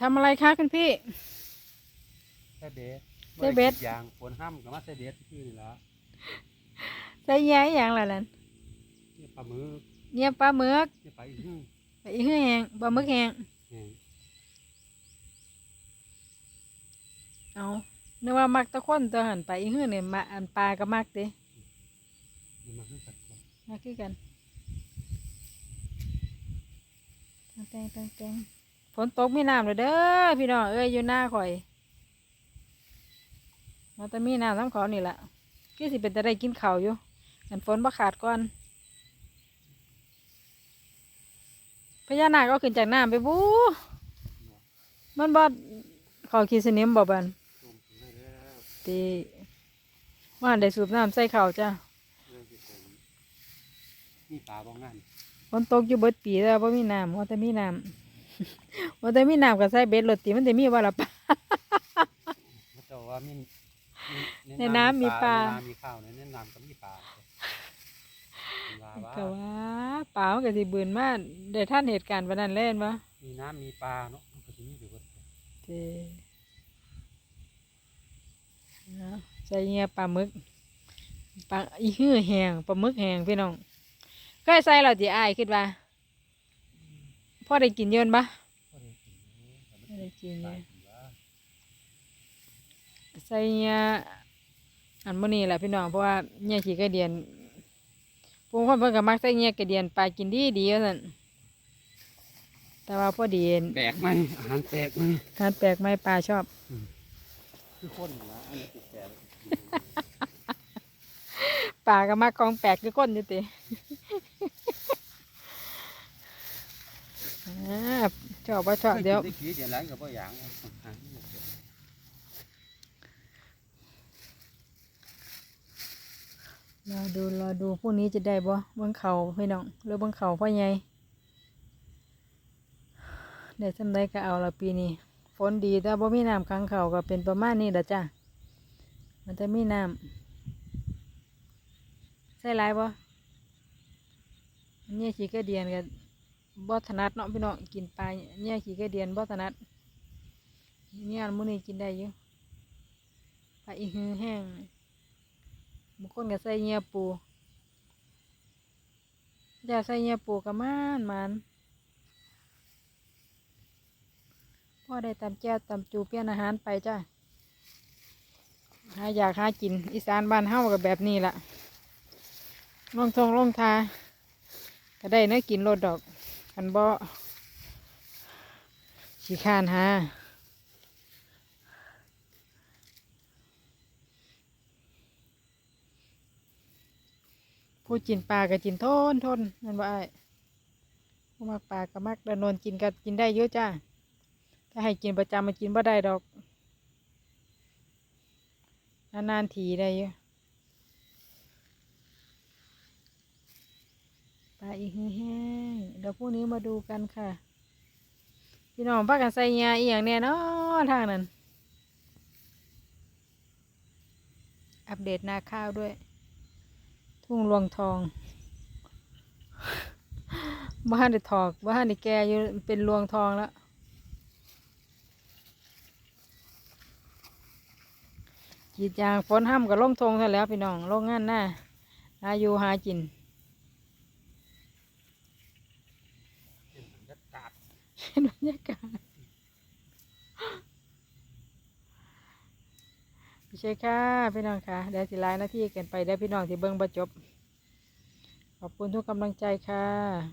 ทำอะไรคะคุณพี่ใส่เบสใส่เบสบ่ได้กรีดยางฝนห้ามก็มาใส่เบสที่นี่ละใส่แย้อย่างไรล่ะนี่ปลาหมึกเนี่ยปลาหมึกนี่ปลาอีหื้อไปอีกแห้งปลาหมึกแห้งแห้งเอานึกว่ามักตะคนตัวหันไปอีกหื้อเนี่ยมาอันปลาก็มักเด้นี่มาให้กัดก่อนมาคือกันตั้งแต่งตั้งแต่งฝ นตกมีน้ำเลยเด้อพี่น้องเอ้ยอยู่หน้าข่อยมาแต่มีน้ำน้ำขอนี่แหละกี่สิเป็นแต่ได้กินข้าวอยู่กันฝนบ่ขาดก่อนพญานาคก็ขึ้นจากน้ำไปบู๊มันบ่เขอขีดสนิมบ่บันต้มถึงได้แล้วตีว่าได้สูบน้ำใส่ข้าวจ้าเรื่องที่ผมนี่ปลาบ้องงานฝนตกอยู่เบิดปีแล้วบ่มีน้ำว่าแต่มีน้ำ ว่าแต่มีน้ำก็ใส่เบ็ดรถติมันจะมีว่าละปะเขาเจะว่ามีมีในน้ำมีปลา ในน้ำมีข้าวในในน้ำก็มีปลาว่าว่าก็ว่าป่ามันก็สิบืนมาได้ท่านเหตุการณ์วันนั้นเล่นปะมีน้ำมีปลาเนาะมันก็จะมีอยู่ก็เจเอาใส่เงี้ยปลาหมึกปลาอีหื้อแหงปลาหมึกแหงพี่น้องก็ใส่เราจีอายคิดว่า พ่อได้กินเยินปะก็ได้กินอยู่แต่มันไม่ได้กินตาเนี่ยยกินว่าใส่เงี้ยอันมื้อนี้แหละพี่น้องเพราะว่าเงี้ยขี้กระเดียนพวกคนเพิ่นก็มักใส่เงี้ยกระเดียนปลากินดีดีว่าซั่นแต่ว่าพอดีแปลกไหมอาหารแปลกไหมทานแปลกไหมปลาชอบคือคนนะอันนี้ติดแปลกปลาก็มักของแปลกคือก้นอยู่ติ อ่า ชอบว่าชอบเดี๋ยวได้กี่เดี๋ยวหลังกับว่าอย่างอะอะนี่มันเกิดรอดูรอดูพรุ่งนี้จะได้บ่เบิ้งเขาพี่น้องหรือเบิ้งเขาพ่อใหญ่ได้สำได้ก็เอาละปีนี้ฝนดีแต่บ่มีน้ำค้างเขาก็เป็นประมาณนี้ละจ้ะมันจะมีน้ำใส่หลายบ่อันเนี่ยขี้กระเดียนกับ บ่ถนัดเนาะพี่น้องกินปลาเนี่ยขี้กระเดียนบ่ถนัดเนี่ยมื้อนี้กินได้อยู่ปลาอีหือแห้งบางคนก็ใส่เงียปูอยากใส่เงียปูก็มานมันพ่อได้ตำแจ้ตำจูเปลี่ยนอาหารไปจ้ะหาอยากหากินอีสานบ้านเฮากับแบบนี้ล่ะลงทงลงทาก็ได้เนื้อกินโรดดอก กันบ่ขี้ข้านหาผู้กินปลาก็กินทนทนนั่นว่าไอ้ผู้มักปลาก็มักดานนกินก็กินได้เยอะจ้าถ้าให้กินประจำมันกินบ่ได้ดอก นานๆทีได้เยอะปลาอีกแห้งเดี๋ยวพรุ่งนี้มาดูกันค่ะ พี่น้องพักกันใส่ยาอีอย่างแน่นอนทางนั้น อัปเดตนาข้าวด้วย ทุ่งรวงทองบ้านได้ถอกบ้านได้แก่อยู่เป็นรวงทองแล้วกีดยางฝนห้ำกับลงทงซะแล้วพี่น้องลงงานหน้าอายุหากินบรรยากาศ เป็นบรรยากาศไม่ใช่ค่ะพี่น้องค่ะเดี๋ยวสิไลน์หน้าที่กันไปได้พี่น้องที่เบิ้งประจบ ขอบคุณทุกกำลังใจค่ะ